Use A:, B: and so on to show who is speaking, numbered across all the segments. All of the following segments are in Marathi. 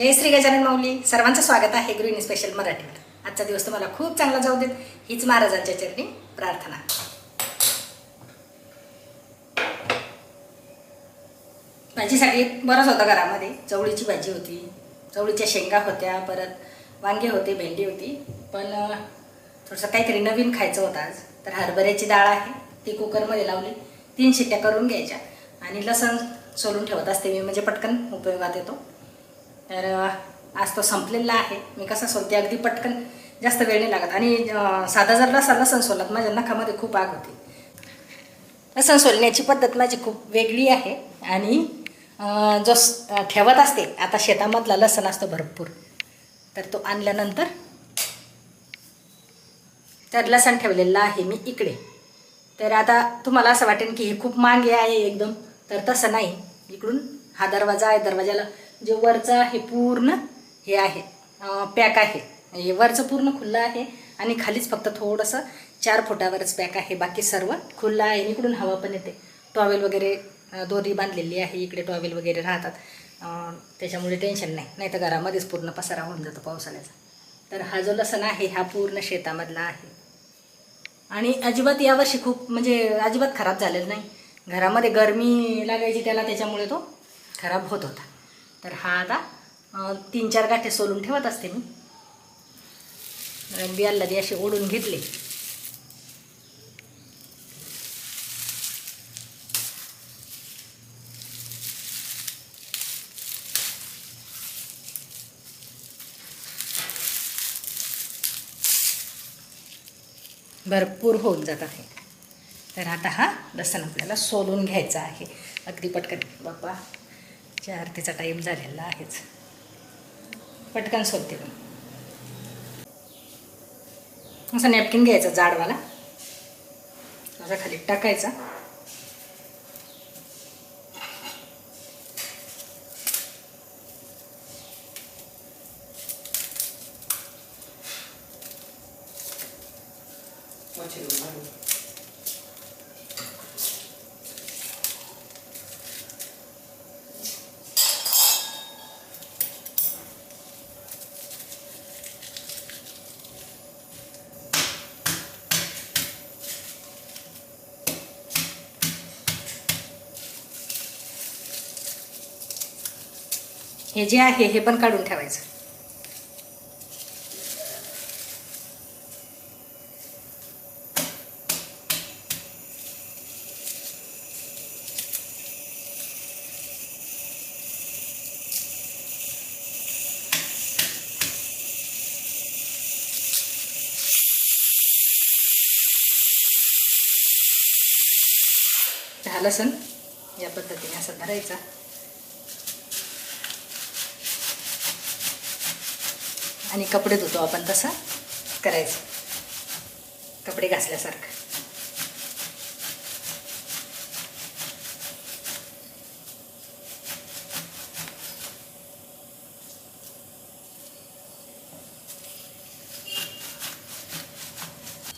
A: जय श्री गजानन माऊली. सर्वांचं स्वागत आहे गृहिणी स्पेशल मराठीवर आजचा दिवस तुम्हाला खूप चांगला जाऊ देत. हीच महाराजांच्या चरणी प्रार्थना. भाजीसाठी बरंच होतं घरामध्ये. चवळीची भाजी होती. चवळीच्या शेंगा होत्या परत वांगे होते भेंडी होती. पण थोडंसं काहीतरी नवीन खायचं होतं आज. तर हरभऱ्याची डाळ आहे. ती कुकरमध्ये लावली. तीन शिट्ट्या करून घ्यायच्या. आणि लसण सोलून ठेवत असते मी. म्हणजे पटकन उपयोगात येतो. तर आज तो संपलेला आहे. मी कसं सोलते अगदी पटकन जास्त वेळ नाही लागत. आणि साधा जर लसा लसण सोलत माझ्या नखामध्ये खूप आग होती. लसण सोलण्याची पद्धत माझी खूप वेगळी आहे. आणि जो ठेवत असते आता शेतामधला लसण असतो भरपूर. तर तो आणल्यानंतर तर लसण ठेवलेला आहे मी इकडे. तर आता तुम्हाला असं वाटेल की हे खूप मागे आहे एकदम. तर तसं नाही. इकडून हा दरवाजा आहे. दरवाजाला जे वरचं आहे पूर्ण हे आहे पॅक आहे. हे वरचं पूर्ण खुल्लं आहे आणि खालीच फक्त थोडंसं चार फुटावरच पॅक आहे. बाकी सर्व खुल्लं आहे इकडून हवा पण येते. टॉवेल वगैरे दोरी बांधलेली आहे. इकडे टॉवेल वगैरे राहतात. त्याच्यामुळे टेन्शन नाही. नाही तर घरामध्येच पूर्ण पसारा होऊन जातो पावसाळ्याचा. तर हा जो लसण आहे हा पूर्ण शेतामधला आहे. आणि अजिबात यावर्षी खूप म्हणजे अजिबात खराब झालेलं नाही. घरामध्ये गरमी लागायची त्याला त्याच्यामुळे तो खराब होत होता. तर हा आता तीन चार गाठे सोलून ठेवत असते मी. बियाला अल्लादी असे ओढून घेतले. भरपूर होऊन जात आहे. तर आता हा लसण आपल्याला सोलून घ्यायचा आहे. अगदी पटकन. बाप्पा. चार आरतीचा टाईम झालेला आहेच. पटकन सोडते मी. असं नॅपकिन घ्यायचा जाडवाला असा खाली टाकायचा. हे जे आहे हे पण काढून ठेवायचं. हा लसण या पद्धतीने असं धरायचा. आणि कपडे धुतो आपण तसं करायचं. कपडे घासल्यासारखं.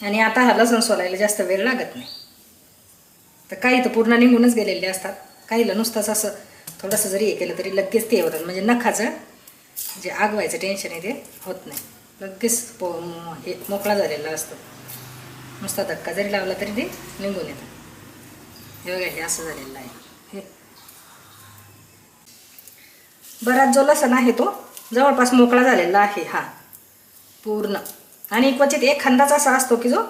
A: आणि आता हा लसूण सोलायला जास्त वेळ लागत नाही. तर काही तर पूर्ण निघूनच गेलेले असतात. काहीला नुसतंच असं थोडंसं जरी हे केलं तरी लगेच ते होतात म्हणजे नखाचं जे आगवायचं टेन्शन आहे ते होत नाही. लगेच पो हे मोकळा झालेला असतो. नुसता धक्का जरी लावला तरी ते निघून येतं हे बघा हे असं झालेलं आहे. हे. बराच जो लसण आहे तो जवळपास मोकळा झालेला आहे हा. पूर्ण. आणि क्वचित एक खंदाचा असा असतो की जो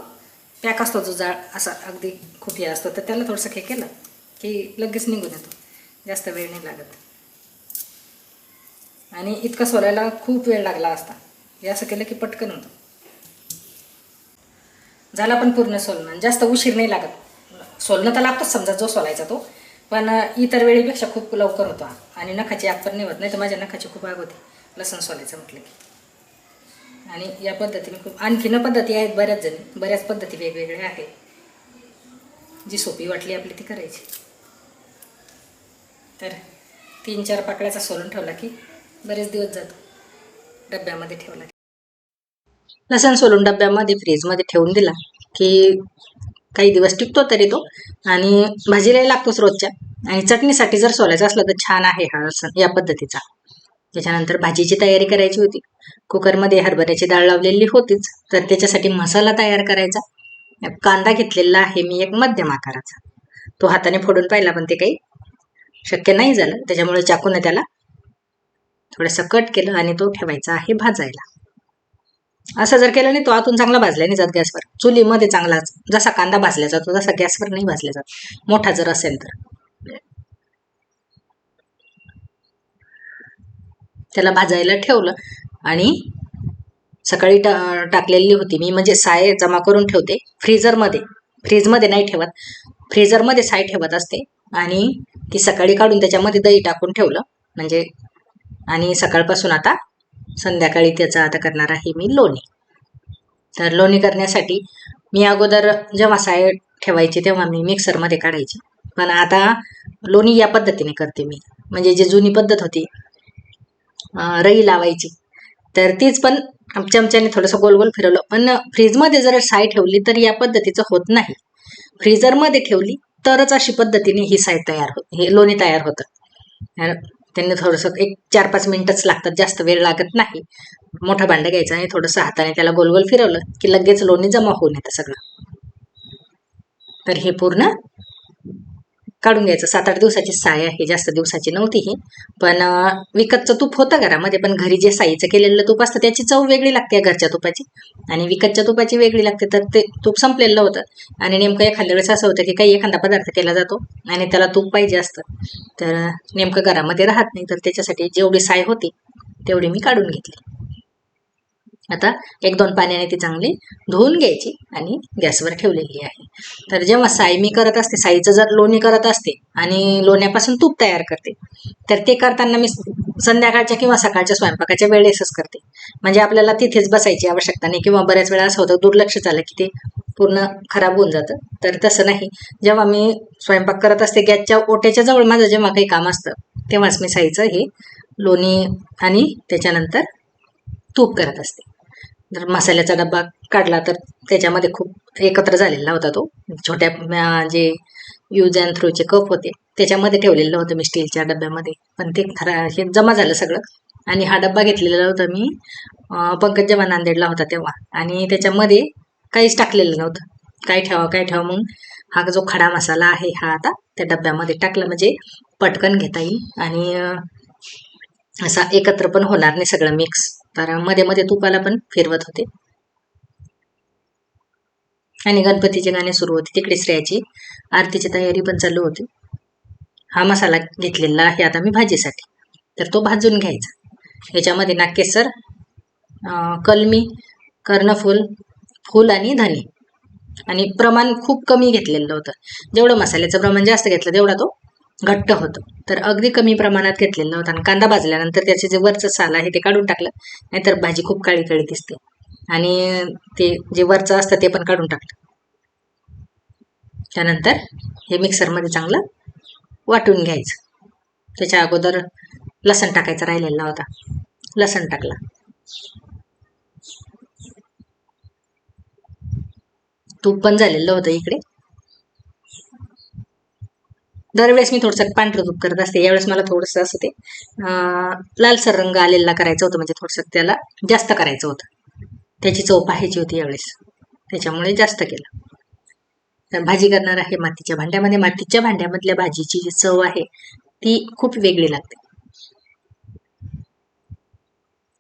A: पॅक असतो जो जाळ असा अगदी खूप हे असतो. तर त्याला थोडंसं हे केलं की लगेच निघून येतो. जास्त वेळ नाही लागत. आणि इतकं सोलायला खूप वेळ लागला असता. हे असं केलं की पटकन होतं. झाला पण पूर्ण सोलणं. जास्त उशीर नाही लागत. सोलणं तर लागतोच समजा जो सोलायचा तो. पण इतर वेळेपेक्षा खूप लवकर होतो. आणि नखाची आग पण नाही होत. नाही तर माझ्या नखाची खूप आग होती. लसण सोलायचं म्हटलं की. आणि या पद्धतीने खूप आणखीन पद्धती आहेत बऱ्याच जणी. बऱ्याच पद्धती वेगवेगळ्या आहेत. जी सोपी वाटली आपली ती करायची. तर तीन चार पाकळ्याचा सोलून ठेवला की बरेच दिवस जातो डब्यामध्ये ठेवला लसण सोलून डब्यामध्ये फ्रीजमध्ये ठेवून दिला की काही दिवस टिकतो तरी तो. आणि भाजीलाही लागतोच रोजच्या. आणि चटणीसाठी जर सोलायचा असला तर छान आहे हा लसण या पद्धतीचा. त्याच्यानंतर भाजीची तयारी करायची होती. कुकरमध्ये हरभऱ्याची डाळ लावलेली होतीच. तर त्याच्यासाठी मसाला तयार करायचा. कांदा घेतलेला आहे मी एक मध्यम आकाराचा. तो हाताने फोडून पाहिला पण ते काही शक्य नाही झालं. त्याच्यामुळे चाकून त्याला थोडंसं कट केलं आणि तो ठेवायचा आहे भाजायला. असं जर केलं नाही तो आतून चांगला भाजला नाही जात गॅसवर. चुलीमध्ये चांगला जसा कांदा भाजला जातो तसा गॅसवर नाही भाजला जात. मोठा जर असेल तर. त्याला भाजायला ठेवलं आणि सकाळी टा टाकलेली होती मी म्हणजे साय जमा करून ठेवते फ्रीजरमध्ये फ्रीजमध्ये नाही ठेवत. फ्रीजरमध्ये साय ठेवत असते आणि ती सकाळी काढून त्याच्यामध्ये दही टाकून ठेवलं. म्हणजे आणि सकाळपासून आता संध्याकाळी त्याचं आता करणार आहे मी लोणी. तर लोणी करण्यासाठी मी अगोदर जेव्हा साय ठेवायची तेव्हा मी मिक्सरमध्ये काढायची. पण आता लोणी या पद्धतीने करते मी. म्हणजे जी जुनी पद्धत होती रई लावायची तर तीच पण चमच्याने थोडंसं गोल गोल फिरवलं. पण फ्रीजमध्ये जर साय ठेवली तर या पद्धतीचं होत नाही. फ्रीजरमध्ये ठेवली तरच अशी पद्धतीने ही साय तयार हो हे लोणी तयार होतं. त्यांनी थोडंसं एक चार पाच मिनिटच लागतात जास्त वेळ लागत नाही. मोठा भांडा घ्यायचा आणि थोडंसं हाताने त्याला गोल गोल फिरवलं की लगेच लोणी जमा होऊन येतं सगळं. तर हे पूर्ण काढून घ्यायचं. सात आठ दिवसाची साय आहे जास्त दिवसाची नव्हती ही पण विकतचं तूप होतं घरामध्ये पण घरी जे साईचं केलेलं तूप असतं त्याची चव वेगळी लागते घरच्या तुपाची. आणि विकतच्या तुपाची वेगळी लागते तर ते तूप संपलेलं होतं आणि नेमकं एखाद्या वेळेस असं होतं की काही एखादा पदार्थ केला जातो आणि त्याला तूप पाहिजे असतं. तर नेमकं घरामध्ये राहत नाही तर त्याच्यासाठी जेवढी साय होती तेवढी मी काढून घेतली. आता एक दोन पाण्याने ती चांगली धुवून घ्यायची आणि गॅसवर ठेवलेली आहे. तर जेव्हा साई मी करत असते साईचं जर लोणी करत असते आणि लोण्यापासून तूप तयार करते तर ते करताना मी संध्याकाळच्या किंवा सकाळच्या स्वयंपाकाच्या वेळेसच करते. म्हणजे आपल्याला तिथेच बसायची आवश्यकता नाही किंवा बऱ्याच वेळा असं होतं दुर्लक्ष झालं की ते पूर्ण खराब होऊन जातं. तर तसं नाही. जेव्हा मी स्वयंपाक करत असते गॅसच्या ओट्याच्या जवळ माझं जेव्हा काही काम असतं तेव्हाच मी साईचं हे लोणी आणि त्याच्यानंतर तूप करत असते. जर मसाल्याचा डब्बा काढला तर त्याच्यामध्ये खूप एकत्र झालेला होता तो. छोट्या जे यूज अँड थ्रोचे कप होते त्याच्यामध्ये ठेवलेलं होतं मी स्टीलच्या डब्यामध्ये. पण ते खरा हे जमा झालं सगळं. आणि हा डब्बा घेतलेला होता मी पंकज जेव्हा नांदेडला होता तेव्हा. आणि त्याच्यामध्ये काहीच टाकलेलं नव्हतं. काय ठेवा काय ठेवा मग हा जो खडा मसाला आहे हा आता त्या डब्यामध्ये टाकला. म्हणजे पटकन घेता येईल आणि असा एकत्र पण होणार नाही सगळं मिक्स तर मध्ये मध्ये तुपाला पण फिरवत होते. आणि गणपतीचे गाणे सुरू होते. तिकडे श्रेयाची आरतीची तयारी पण चालू होती. हा मसाला घेतलेला आहे आता मी भाजीसाठी. तर तो भाजून घ्यायचा. याच्यामध्ये नाकेसर कलमी कर्णफूल फूल आणि धने. आणि प्रमाण खूप कमी घेतलेलं होतं. जेवढं मसाल्याचं प्रमाण जास्त घेतलं तेवढा तो घट्ट होतं. तर अगदी कमी प्रमाणात घेतलेलं नव्हतं आणि कांदा भाजल्यानंतर त्याचे जे वरचं साल आहे ते काढून टाकलं. नाहीतर भाजी खूप काळी काळी दिसते. आणि ते जे वरचं असतं ते पण काढून टाकलं. त्यानंतर हे मिक्सरमध्ये चांगलं वाटून घ्यायचं. त्याच्या अगोदर लसण टाकायचा राहिलेला होता लसण टाकला. तूप पण झालेलं होतं इकडे. दरवेळेस मी थोडंसं पांढरं तूप करत असते. यावेळेस मला थोडंसं असं ते लालसर रंग आलेला करायचं होतं. म्हणजे थोडंसं त्याला जास्त करायचं होतं. त्याची चव पाहायची होती यावेळेस. त्याच्यामुळे जास्त केलं. तर भाजी करणार आहे मातीच्या भांड्यामध्ये. मातीच्या भांड्यामधल्या भाजीची जी चव आहे ती खूप वेगळी लागते.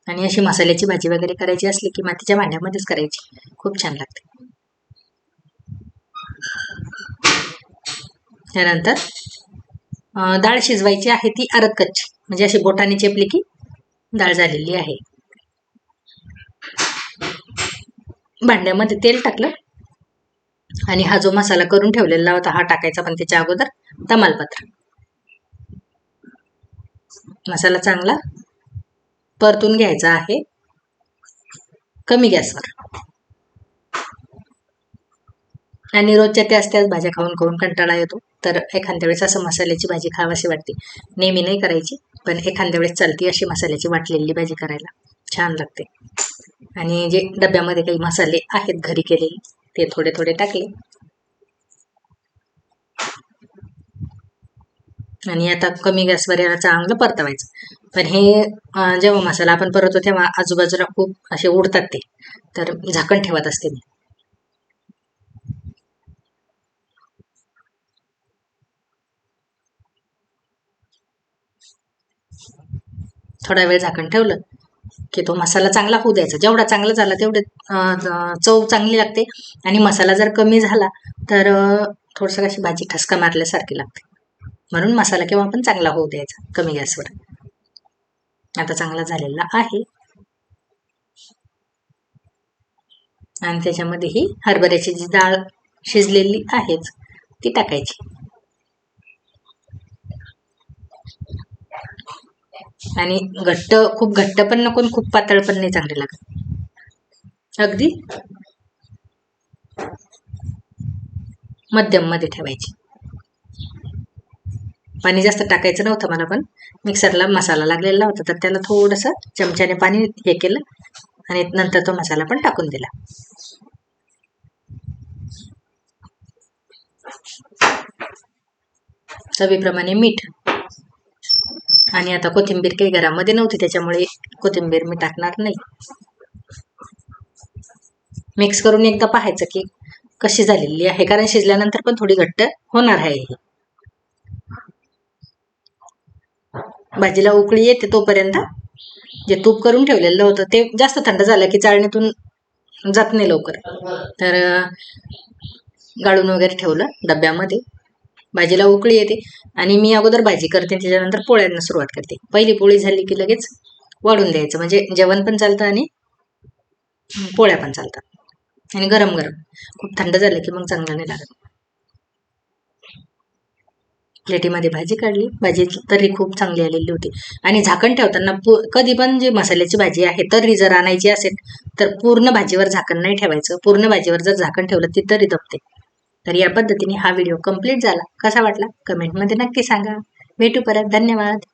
A: आणि अशी मसाल्याची भाजी वगैरे करायची असली की मातीच्या भांड्यामध्येच करायची. खूप छान लागते. त्यानंतर डाळ शिजवायची आहे ती अरकच. कच्ची म्हणजे अशी बोटाने चेपली की डाळ झालेली आहे. भांड्यामध्ये तेल टाकलं आणि हा जो मसाला करून ठेवलेला होता हा टाकायचा पण त्याच्या अगोदर तमालपत्र. मसाला चांगला परतून घ्यायचा आहे. कमी गॅसवर. आणि रोजच्या त्याच त्याच भाज्या खाऊन खाऊन कंटाळा येतो. तर एखाद्या वेळेस असं मसाल्याची भाजी खावाशी वाटते. नेहमी नाही करायची पण एखाद्या वेळेस चालती अशी मसाल्याची वाटलेली भाजी करायला छान लागते. आणि जे डब्यामध्ये काही मसाले आहेत घरी केलेले ते थोडे थोडे टाकले. आणि आता कमी गॅसवर याला चांगलं परतवायचं. पण हे जेव्हा मसाला आपण परततो तेव्हा आजूबाजूला खूप असे उडतात ते. तर झाकण ठेवत असते मी. थोडा वेळ झाकण ठेवलं की तो मसाला चांगला होऊ द्यायचा. जेवढा चांगला झाला तेवढे चव चांगली लागते आणि मसाला जर कमी झाला तर थोडंसं कशी भाजी ठसका मारल्यासारखी लागते. म्हणून मसाला केव्हा पण चांगला होऊ द्यायचा कमी गॅसवर. आता चांगला झालेला आहे. आणि त्याच्यामध्ये ही हरभऱ्याची जी डाळ शिजलेली आहेच ती टाकायची. आणि घट्ट खूप घट्ट पण नको खूप पातळ पण नाही चांगले लागत. अगदी? मध्यममध्ये ठेवायची. पाणी जास्त टाकायचं नव्हतं मला पण. मिक्सरला मसाला लागलेला होता तर त्याला थोडंसं चमच्याने पाणी हे केलं आणि नंतर तो मसाला पण टाकून दिला. चवीप्रमाणे मीठ आणि आता कोथिंबीर काही घरामध्ये नव्हती त्याच्यामुळे कोथिंबीर मी टाकणार नाही. मिक्स करून एकदा पाहायचं की कशी झालेली आहे. कारण शिजल्यानंतर पण थोडी घट्ट होणार आहे ही. भाजीला उकळी येते तोपर्यंत जे तूप करून ठेवलेलं होतं ते जास्त थंड झालं की चाळणीतून जात नाही लवकर. तर गाळून वगैरे ठेवलं डब्यामध्ये. भाजीला उकळी येते आणि मी अगोदर भाजी करते त्याच्यानंतर पोळ्यांना सुरुवात करते. पहिली पोळी झाली की लगेच वाढून द्यायचं म्हणजे जेवण पण चालतं आणि पोळ्या पण चालतात. आणि गरम गरम. खूप थंड झालं की मग चांगलं नाही लागत. प्लेटीमध्ये भाजी काढली भाजी तरी खूप चांगली आलेली होती. आणि झाकण ठेवताना कधी पण जी मसाल्याची भाजी आहे तरी जर आणायची असेल तर पूर्ण भाजीवर झाकण नाही ठेवायचं. पूर्ण भाजीवर जर झाकण ठेवलं ती तरी दबते. तर या पद्धतीने हा व्हिडिओ कंप्लीट झाला. कसा वाटला? कमेंटमध्ये नक्की सांगा. भेटू परत. धन्यवाद.